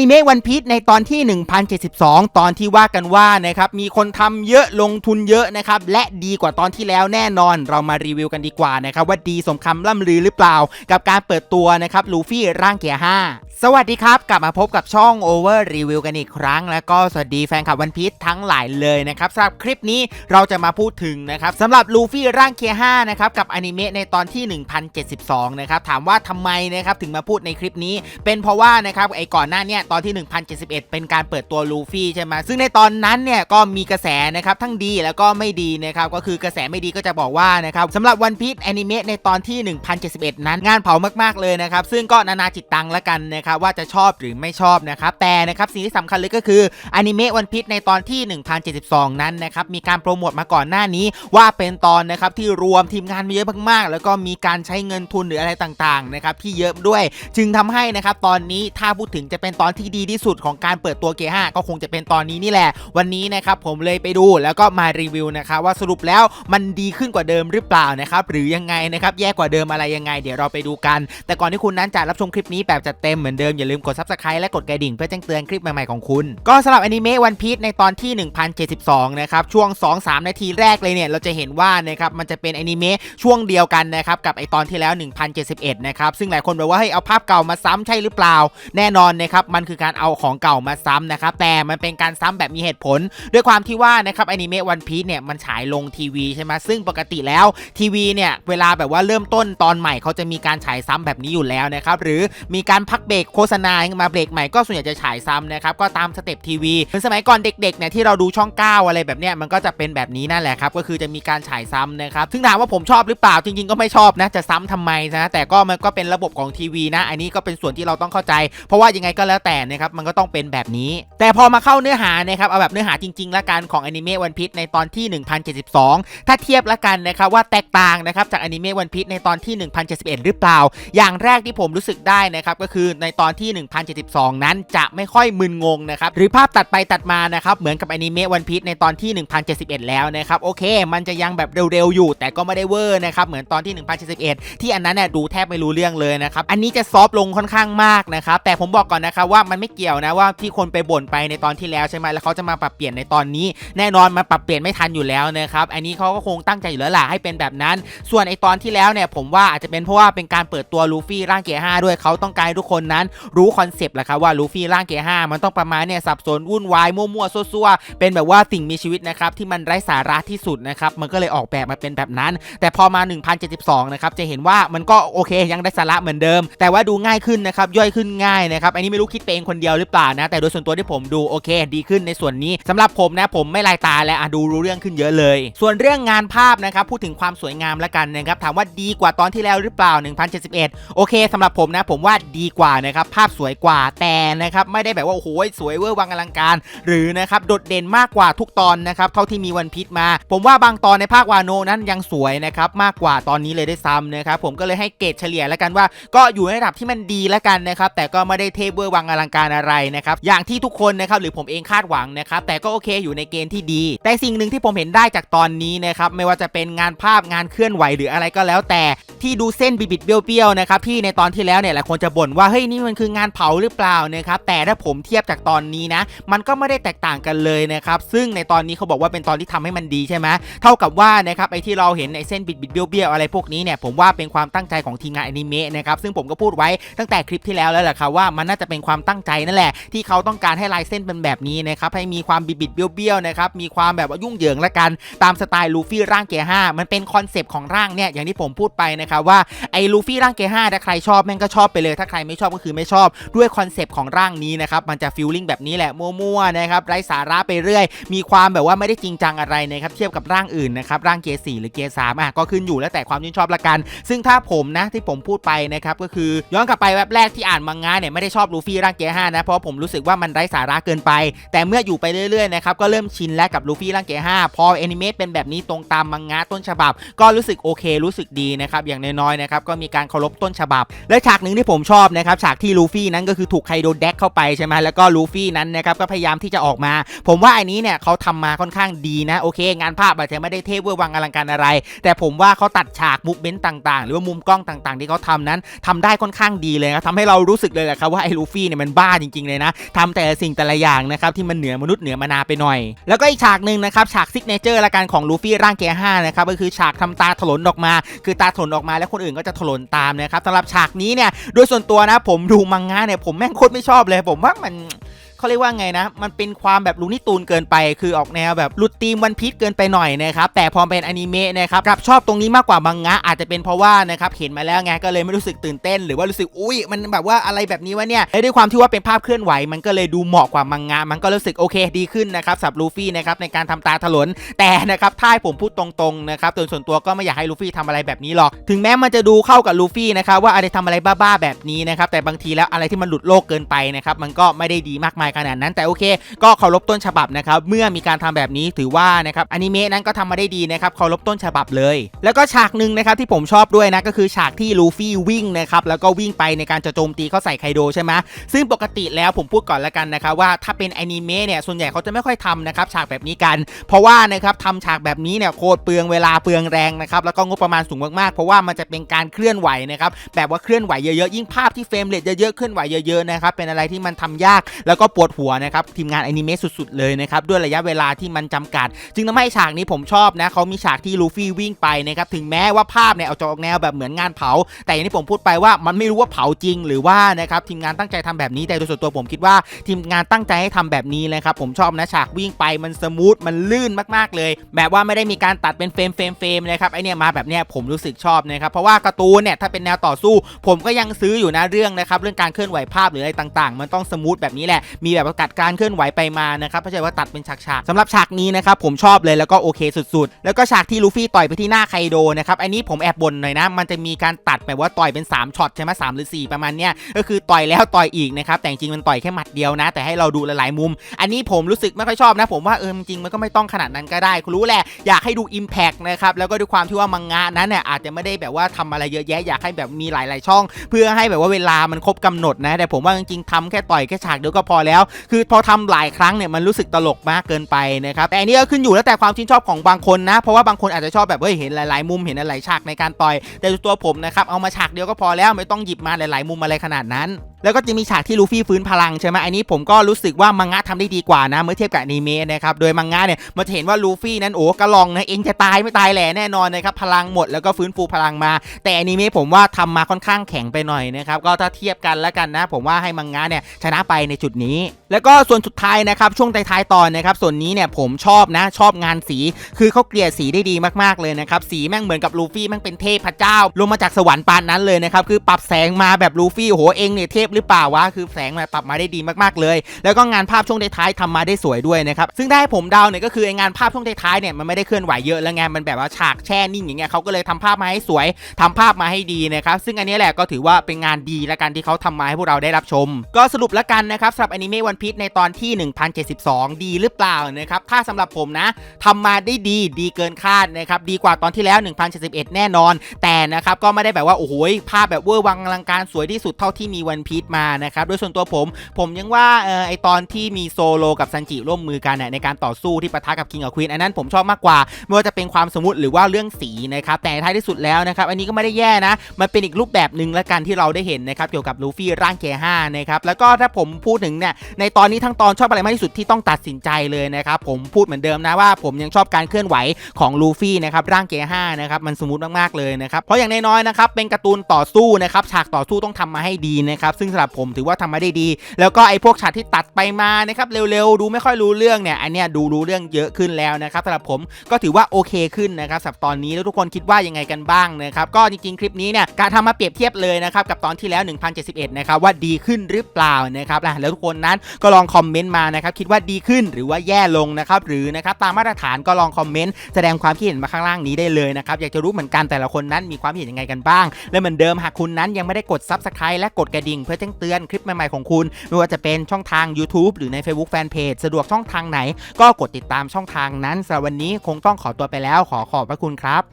นิเมะวันพีชในตอนที่ 1072 ตอนที่ว่ากันว่านะครับมีคนทำเยอะลงทุนเยอะนะครับและดีกว่าตอนที่แล้วแน่นอนเรามารีวิวกันดีกว่านะครับว่าดีสมคำล่ำลือหรือเปล่า กับการเปิดตัวนะครับลูฟี่ร่างเกียร์5สวัสดีครับ กลับมาพบกับช่อง Over Review กันอีกครั้ง แล้วก็สวัสดีแฟนคลับวันพีชทั้งหลายเลยนะครับสำหรับคลิปนี้เราจะมาพูดถึงนะครับสำหรับลูฟี่ร่างเกียร์5นะครับกับอนิเมะในตอนที่ 1072 นะครับถามว่าทำไมนะครับถึงมาพูดในคลิปนี้ เป็นเพราะว่านะครับไอ้ก่อนหน้าเนี่ยตอนที่ 1071 เป็นการเปิดตัวลูฟี่ใช่ไหมซึ่งในตอนนั้นเนี่ยก็มีกระแสนะครับทั้งดีแล้วก็ไม่ดีนะครับก็คือกระแสไม่ดีก็จะบอกว่านะครับสำหรับวันพีชแอนิเมะในตอนที่ 1071 นั้นงานเผามากๆเลยนะครับซึ่งก็นานาจิตตังละกันนะครับว่าจะชอบหรือไม่ชอบนะครับแต่นะครับสิ่งที่สำคัญเลยก็คืออนิเมะวันพีชในตอนที่ 1072 นั้นนะครับมีการโปรโมทมาก่อนหน้านี้ ว่าเป็นตอนนะครับที่รวมทีมงานมาเยอะมากๆ แล้วก็มีการใช้เงินทุนหรืออะไรต่างๆนะครับที่เยอะด้วย จึงทำให้นะครับตอนนี้ถ้าพูดถึงจะเป็นตอนที่ดีที่สุดของการเปิดตัวเกียร์5ก็คงจะเป็นตอนนี้นี่แหละ วันนี้นะครับผมเลยไปดูแล้วก็มารีวิวนะครับว่าสรุปแล้วมันดีขึ้นกว่าเดิมหรือเปล่านะครับหรือยังไงนะครับแย่กว่าเดิมอะไรยังไง เดี๋ยวเราไปดูกัน แต่ก่อนที่คุณนั้นจะรับชมคลิปนี้แบบจัดเต็มเหมือนเดิมอย่าลืมกด subscribe และกดกระดิ่งเพื่อแจ้งเตือนคลิปใหม่ๆของคุณก็สำหรับอนิเมะวันพีชในตอนที่ 1072 นะครับช่วง 2-3 นาทีแรกเลยเนี่ยเราจะเห็นว่านะครับมันจะเป็นอนิเมะช่วงเดียวกันนะครับกับไอตอนที่แล้ว 1071 นะครับซึ่งหลายคนบอกว่าให้เอาภาพเก่ามาซ้ำใช่หรือเปล่า แน่นอนนะครับมันคือการเอาของเก่ามาซ้ำนะครับแต่มันเป็นการซ้ำแบบมีเหตุผล ด้วยความที่ว่านะครับอนิเมะวันพีชเนี่ยมันฉายลงทีวีใช่ไหมซึ่งปกติแล้วทีวีเนี่ยเวลาแบบว่าเริ่มต้นตอนใหม่เขาจะมีการฉายซ้ำแบบนี้อยู่แล้วนะครับหรือมีการพักเบรกโฆษณามาเบรกใหม่ก็ส่วนใหญ่จะฉายซ้ำนะครับก็ตามสเต็ปทีวีเหมือนสมัยก่อนเด็กๆเนี่ยที่เราดูช่อง 9 อะไรแบบเนี้ยมันก็จะเป็นแบบนี้นั่นแหละครับก็คือจะมีการฉายซ้ำนะครับซึ่งถามว่าผมชอบหรือเปล่าจริงๆ ก็ไม่ชอบนะจะซ้ำทำไมนะแต่ก็มันก็เป็นระบบของทีวีนะ อันนี้ก็เป็นส่วนที่เราต้องเข้าใจ เพราะว่ายังไงก็แล้วแต่นะครับมันก็ต้องเป็นแบบนี้ แต่พอมาเข้าเนื้อหานะครับเอาแบบเนื้อหาจริงๆละกันของอนิเมะวันพีชในตอนที่ 1072 ถ้าเทียบละกันนะครับว่าแตกต่างนะครับจากอนิเมะวันพีชในตอนที่ 1071 หรือเปล่า อย่างแรกที่ผมรู้สึกได้นะครับก็คือในตอนที่ 1072 นั้นจะไม่ค่อยมึนงงนะครับหรือภาพตัดไปตัดมานะครับเหมือนกับอนิเมะวันพีชในตอนที่ 1071 แล้วนะครับโอเค มันจะยังแบบเร็วๆอยู่ แต่ก็ไม่ได้เวอร์นะครับเหมือนตอนที่ 1071 ที่อันนั้นเนี่ยดูแทบไม่รู้เรื่องเลยนะครับอันนี้จะซอฟลงค่อนข้างมากนะครับแต่ผมบอกก่อนนะครับว่ามันไม่เกี่ยวนะว่าที่คนไปบ่นไปในตอนที่แล้วใช่ไหมแล้วเขาจะมาปรับเปลี่ยนในตอนนี้ แน่นอนมันปรับเปลี่ยนไม่ทันอยู่แล้วนะครับอันนี้เขาก็คงตั้งใจอยู่แล้วล่ะให้เป็นแบบนั้น ส่วนไอตอนที่แล้วเนี่ยผมว่าอาจจะเป็นเพราะว่าเป็นการเปิดตัวลูฟี่ร่างเกียร์5ด้วยเขาต้องการทุกคนนั้นรู้คอนเซปต์แหละครับว่าลูฟี่ร่างเกียร์5มันต้องประมาณเนี่ยสับสนวุ่นวายมั่วๆซั่วๆเป็นแบบว่าสิ่งมีชีวิตนะครับที่มันไร้สาระที่สุดนะครับมันก็เลยออกแบบมาเป็นแบบนั้น แต่พอมา 1072 นะครับจะเห็นว่ามันก็โอเคยังได้สาระเหมือนเดิม แต่ว่าดูง่ายขึ้นนะครับย่อยขึ้นง่ายนะครับอันนี้ไม่รู้คิดไปเองคนเดียวหรือเปล่านะ แต่โดยส่วนตัวที่ผมดูโอเค ดีขึ้นในส่วนนี้สำหรับผมนะผมไม่ลายตาแล้วอะดูรู้เรื่องขึ้นเยอะเลย ส่วนเรื่องงานภาพนะครับพูดถึงความสวยงามละกันนะครับถามว่าดีกว่าตอนที่แล้วหรือเปล่า 1071 โอเคสำหรับผมนะผมว่าดีกว่านะครับภาพสวยกว่าแต่นะครับไม่ได้แบบว่าโอ้โหสวยเวอร์วังอลังการ หรือนะครับโดดเด่นมากกว่าทุกตอนนะครับเท่าที่มีวันพีชมา ผมว่าบางตอนในภาควาโนนั้นยังสวยนะครับมากกว่าตอนนี้เลยได้ซ้ำนะครับผมก็เลยให้เกรดเฉลี่ยล้วกันว่า ก็อยู่ในระดับที่มันดีล้วกันนะครับแต่ก็ไม่ได้เทพเวอร์วังออลังการอะไรนะครับอย่างที่ทุกคนนะครับหรือผมเองคาดหวังนะครับแต่ก็โอเคอยู่ในเกณฑ์ที่ดี แต่สิ่งหนึ่งที่ผมเห็นได้จากตอนนี้นะครับไม่ว่าจะเป็นงานภาพงานเคลื่อนไหวหรืออะไรก็แล้วแต่ ที่ดูเส้นบิดๆเบี้ยวๆนะครับที่ในตอนที่แล้วเนี่ยหลายคนจะบ่นว่าเฮ้ยนี่มันคืองานเผาหรือเปล่านะครับแต่ถ้าผมเทียบจากตอนนี้นะ มันก็ไม่ได้แตกต่างกันเลยนะครับซึ่งในตอนนี้เขาบอกว่าเป็นตอนที่ทำให้มันดีใช่ไหมเท่ากับว่านะครับไอ้ที่เราเห็นในเส้นบิดๆเบี้ยวๆอะไรพวกนี้เนี่ยผมว่าเป็นความตั้งใจของทีมงานอนิเมะนะครับซึ่งผมก็พูดไว้ตั้งแต่คลิปที่แล้วแล้วแหละครับว่ามันน่าจะเป็นความตั้งใจนั่นแหละ ที่เขาต้องการให้ลายเส้นเป็นแบบนี้นะครับให้มีความบิดๆเบี้ยวๆนะครับมีความแบบว่ายุ่งเหยิงละกันตามสไตล์ลูฟี่ร่างเกียร์5มันเป็นคอนเซปต์ของร่างเนี่ยอย่างที่ผมพูดไปนะครับว่าไอ้ลูฟี่ร่างเกียร์5ถ้าใครชอบแม่งก็ชอบไปเลย ถ้าใครไม่ชอบก็คือไม่ชอบด้วยคอนเซปต์ของร่างนี้นะครับมันจะฟีลลิ่งแบบนี้แหละมั่วๆนะครับไร้สาระไปเรื่อย มีความแบบว่าไม่ได้จริงจังอะไรนะครับเทียบกับร่างอื่นนะครับร่างเกียร์4หรือเกียร์3อะก็ขึ้นอยู่แล้วแต่ความชื่นชอบละกัน ซึ่งถ้าผมนะที่ผมพูดไปนะครับก็คือย้อนกลับไปแว็บแรกที่อ่านมังงะเนี่ยไม่ได้ชอบลูฟี่ร่างเกียร์5นะเพราะผมรู้สึกว่ามันไร้สาระเกินไป แต่เมื่ออยู่ไปเรื่อยๆนะครับก็เริ่มชินแล้วกับลูฟี่ร่างเกียร์5พอแอนิเมะเป็นแบบนี้ตรงตามมังงะต้นฉบับ ก็รู้สึกโอเครู้สึกดีนะครับอย่างน้อยๆนะครับก็มีการเคารพต้นฉบับ และฉากหนึ่งที่ผมชอบนะครับฉากที่ลูฟี่นั้นก็คือถูกไคโดแดกเข้าไปใช่ไหมแล้วก็ลูฟี่นั้นนะครับก็พยายามที่จะออกมา ผมว่าอันนี้เนี่ยเขาทำมาค่อนข้างดีนะโอเค งานภาพอาจจะไม่ได้เทพเวอร์วังอลังการอะไร แต่ผมว่าเขาตัดฉากมุกเบนต่างๆ หรือว่ามุมกล้องต่างๆ ที่เขาทำนั้นทำได้ค่อนข้างดีเลยนะทำให้เรารู้สึกเลยแหละครับว่าไอ้ลูฟี่เนี่ยมันบ้าจริงๆเลยนะทำแต่สิ่งแต่ละอย่างนะครับที่มันเหนือมนุษย์เหนือมนาไปหน่อย แล้วก็อีกฉากหนึ่งนะครับฉากซิกเนเจอร์ละกันของลูฟี่ร่างเกียร์ห้านะครับก็คือฉากทำตาถลนออกมา คือตาถลนออกมาแล้วคนอื่นก็จะถลนตามนะครับสำหรับฉากนี้เนี่ยโดยส่วนตัวนะผมดูมังงะเนี่ยผมแม่งโคตรไม่ชอบเลย ผมว่ามัน เขาเรียกว่าไงนะ มันเป็นความแบบลูนี่ตูนเกินไป คือออกแนวแบบหลุดธีมวันพีชเกินไปหน่อยนะครับ แต่พอเป็นอนิเมะนะครับกลับชอบตรงนี้มากกว่ามังงะ อาจจะเป็นเพราะว่านะครับเห็นมาแล้วไงก็เลยไม่รู้สึกตื่นเต้น หรือว่ารู้สึกอุ้ยมันแบบว่าอะไรแบบนี้วะเนี่ยและด้วยความที่ว่าเป็นภาพเคลื่อนไหว มันก็เลยดูเหมาะกว่ามังงะ มันก็รู้สึกโอเคดีขึ้นนะครับสำหรับลูฟี่นะครับในการทำตาถลนแต่นะครับถ้าผมพูดตรงๆนะครับโดยส่วนตัวก็ไม่อยากให้ลูฟี่ทำอะไรแบบนี้หรอกถึงแม้มันจะดูเข้ากับลูฟี่นะครับว่าอะไรทำอะไรบ้าๆแบบนี้นะครับแต่บางทีแล้วอะไรที่มันหลุดโลกเกินไปนะครับมันก็ไม่ได้ดีมากมายขนาดนั้น แต่โอเค ก็เคารพต้นฉบับนะครับเมื่อมีการทำแบบนี้ถือว่านะครับอนิเมะนั้นก็ทำมาได้ดีนะครับเคารพต้นฉบับเลย แล้วก็ฉากหนึ่งนะครับที่ผมชอบด้วยนะก็คือฉากที่ลูฟี่วิ่งนะครับแล้วก็วิ่งไปในการจะโจมตีเข้าใส่ไคโดใช่ไหมซึ่งปกติแล้วผมพูดก่อนแล้วกันนะครับว่าถ้าเป็นอนิเมะเนี่ยส่วนใหญ่เขาจะไม่ค่อยทำนะครับฉากแบบนี้กัน เพราะว่านะครับทำฉากแบบนี้เนี่ยโคตรเปลืองเวลาเปลืองแรงนะครับแล้วก็งบประมาณสูงมากๆ เพราะว่ามันจะเป็นการเคลื่อนไหวนะครับแบบว่าเคลื่อนไหวเยอะๆยิ่งภาพที่เฟรมเรทเยอะๆเคลื่อนไหวเยอะๆนะครับเป็นอะไรที่มันทำยาก แล้วก็ปวดหัวนะครับทีมงานอนิเมะสุดๆเลยนะครับด้วยระยะเวลาที่มันจำกัด จึงทำให้ฉากนี้ผมชอบนะเขามีฉากที่ลูฟี่วิ่งไปนะครับถึงแม้ว่าภาพเนี่ยเอาจะออกแนวแบบเหมือนงานเผา แต่อย่างที่ผมพูดไปว่ามันไม่รู้ว่าเผาจริงหรือว่านะครับทีมงานตั้งใจทำแบบนี้แต่โดยส่วนตัวผมคิดว่าทีมงานตั้งใจให้ทำแบบนี้เลยครับผมชอบนะฉากวิ่งไปมันสมูทมันลื่นมากๆเลย แบบว่าไม่ได้มีการตัดเป็นเฟรมเฟรมเฟรมเลยครับไอเนี่ยมาแบบเนี้ยผมรู้สึกชอบนะครับเพราะว่าการ์ตูนเนี่ยถ้าเป็นแนวต่อสู้ ผมก็ยังซื้ออยู่นะเรื่องนะครับเรื่องการเคลื่อนไหวภาพหรืออะไรต่าง ๆ มันต้องสมูทแบบนี้แหละมีแบบประกาศการเคลื่อนไหวไปมานะครับไม่ใช่ว่าตัดเป็นฉากๆสำหรับฉากนี้นะครับผมชอบเลยแล้วก็โอเคสุดๆ แล้วก็ฉากที่ลูฟี่ต่อยไปที่หน้าไคโดนะครับอันนี้ผมแอบบ่นหน่อยนะมันจะมีการตัดแบบว่าต่อยเป็น3ช็อตใช่ไหมสามหรือ 4 ประมาณเนี้ยก็คือต่อยแล้วต่อยอีกนะครับแต่จริงมันต่อยแค่หมัดเดียวนะ แต่ให้เราดูหลายๆมุม อันนี้ผมรู้สึกไม่ค่อยชอบนะ ผมว่าเออจริงมันก็ไม่ต้องขนาดนั้นก็ได้คุณรู้แหละอยากให้ดู Impact นะครับแล้วก็ด้วยความที่ว่ามังงะนั้นเนี่ยอาจจะไม่ได้แบบว่าทำอะไรเยอะแยะอยากให้แบบมีหลาย ๆ ช่อง เพื่อให้แบบว่าเวลามันครบกำหนดนะแต่ผมว่าจริงๆทำแค่ต่อยแค่ฉากเดียวก็พอแล้วคือพอทำหลายครั้งเนี่ยมันรู้สึกตลกมากเกินไปนะครับแต่อันนี้ก็ขึ้นอยู่แล้วแต่ความชื่นชอบของบางคนนะ เพราะว่าบางคนอาจจะชอบแบบเฮ้ยเห็นหลายๆ มุมเห็นหลายฉากในการต่อย แต่ตัวผมนะครับเอามาฉากเดียวก็พอแล้วไม่ต้องหยิบมาหลายๆ มุมอะไรขนาดนั้น แล้วก็จะมีฉากที่ลูฟี่ฟื้นพลังใช่ไหมอันนี้ผมก็รู้สึกว่ามังงะทำได้ดีกว่านะ เมื่อเทียบกับอนิเมะนะครับ โดยมังงะเนี่ยมันจะเห็นว่าลูฟี่นั้นโอ้กระลองนะเองจะตายไม่ตายแหล่แน่นอนนะครับพลังหมดแล้วก็ฟื้นฟูพลังมา แต่อนิเมะผมว่าทำมาค่อนข้างแข็งไปหน่อยนะครับก็ถ้าเทียบกันแล้วกันนะ ผมว่าให้มังงะเนี่ยชนะไปในจุดนี้ แล้วก็ส่วนสุดท้ายนะครับช่วงท้ายๆตอนนะครับส่วนนี้เนี่ยผมชอบนะชอบงานสี คือเขาเกลี่ยสีได้ดีมากๆเลยนะครับสีแม่งเหมือนกับลูฟี่แม่งเป็นเทพพระเจ้าลงมาจากสวรรค์ปานนั้นเลยนะครับคือปรับแสงมาแบบลูฟี่โหเองเนี่ยเทพหรือเปล่าวะคือแสงมาปรับมาได้ดีมากๆเลย แล้วก็งานภาพช่วงท้ายๆทำมาได้สวยด้วยนะครับซึ่งได้ผมเดาเนี่ยก็คือไอ้งานภาพช่วงท้ายๆเนี่ยมันไม่ได้เคลื่อนไหวเยอะแล้วไงมันแบบว่าฉากแช่นิ่งอย่างเงี้ยเขาก็เลยทำภาพมาให้สวยทำภาพมาให้ดีนะครับซึ่งอันนี้แหละก็ถือว่าเป็นงานดีและกันที่เขาทำมาให้พวกเราได้รับชม ก็สรุปแล้วกันนะครับสำหรับอนิเมะวันพีชในตอนที่ 1072 ดีหรือเปล่านะครับถ้าสำหรับผมนะทำมาได้ดีดีเกินคาดนะครับดีกว่าตอนที่แล้ว 1071 แน่นอน แต่นะครับก็ไม่ได้แบบว่าโอ้โหภาพแบบเวอร์วังอลังการสวยที่สุดเท่าที่มีวันพีชมานะครับโดยส่วนตัวผม ผมยังว่าออไอตอนที่มีโซโลกับซันจิร่วมมือกันเนี่ยในการต่อสู้ที่ปะทะกับคิงกับควีนอันนั้นผมชอบมากกว่าไม่ว่าจะเป็นความสมมติหรือว่าเรื่องสีนะครับแต่ท้ายที่สุดแล้วนะครับอันนี้ก็ไม่ได้แย่นะมันเป็นอีกรูปแบบหนึ่งละกันที่เราได้เห็นนะครับเกี่ยวกับลูฟี่ร่างเกห้านะครับแล้วก็ถ้าผมพูดถึงเนี่ยในตอนนี้ทั้งตอนชอบอะไรมากที่สุดที่ต้องตัดสินใจเลยนะครับผมพูดเหมือนเดิมนะว่าผมยังชอบการเคลื่อนไหวของลูฟี่นะครับร่างเกห้านะครับมันสมูทมากๆเลยนะครับเพราะอย่างน้อยๆนะครับเป็นการ์ตูนต่อสู้นะครับฉากต่อสู้ต้องทำมาให้ดีนะครับซึ่งสำหรับผมถือว่าทำมาได้ดี แล้วก็ไอ้พวกฉากที่ตัดไปมานะครับเร็วๆ ดูไม่ค่อยรู้เรื่องเนี่ยอันเนี้ยดูรู้เรื่องเยอะขึ้นแล้วนะครับสำหรับผมก็ถือว่าโอเคขึ้นนะครับสำหรับตอนนี้แล้วทุกคนคิดว่ายังไงกันบ้างนะครับก็จริงๆคลิปนี้เนี่ยการทำมาเปรียบเทียบเลยนะครับกับตอนที่แล้ว 1071 นะครับว่าดีขึ้นหรือเปล่านะครับแล้วทุกคนนั้นก็ลองคอมเมนต์มานะครับคิดว่าดีขึ้นหรือว่าแย่ลงนะครับหรือนะครับตามมาตรฐานก็ลองคอมเมนต์แสดงความคิดเห็นมาข้างล่างนี้ได้เลยนะครับอยากจะรู้เหมือนกันแต่ละคนนั้นมีความคิดเห็นยังไงกันบ้าง และเหมือนเดิมหากคุณนั้นยังไม่ได้กด Subscribe และกดกระดิ่งเพื่อแจ้งเตือนคลิปใหม่ๆของคุณ ไม่ว่าจะเป็นช่องทาง YouTube หรือใน Facebook Fanpage สะดวกช่องทางไหน ก็กดติดตามช่องทางนั้นสำหรับวันนี้คงต้องขอตัวไปแล้วขอขอบพระคุณครับ